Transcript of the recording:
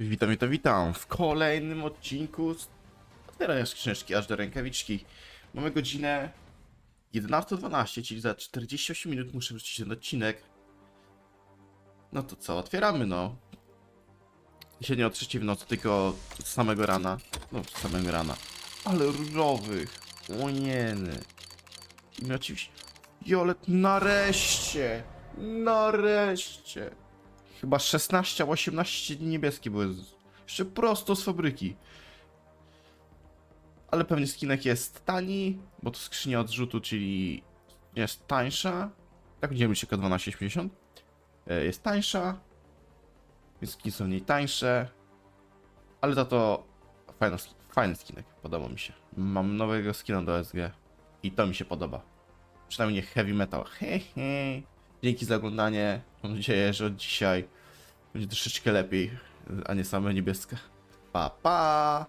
Witam, witam, witam w kolejnym odcinku z otwierania skrzyneczki aż do rękawiczki. Mamy godzinę 11.12, czyli za 48 minut muszę wrzucić ten odcinek. No to co, otwieramy no. Dzisiaj nie o trzeciej w nocy, tylko z samego rana. No, z samego rana. Ale różowych. Onieny. I my oczywiście... Jolet, nareszcie! Nareszcie! Chyba 16 albo 18 dni niebieskie były. Jeszcze prosto z fabryki. Ale pewnie skinek jest tani, bo to skrzynia odrzutu, czyli jest tańsza. Tak będziemy tylko 12,80. E, Jest tańsza, więc skiny są mniej tańsze. Ale za to fajny, fajny skinek, podoba mi się. Mam nowego skina do SG i to mi się podoba. Przynajmniej nie heavy metal. He, he. Dzięki za oglądanie. Mam nadzieję, że od dzisiaj będzie troszeczkę lepiej, a nie same niebieska. Pa, pa!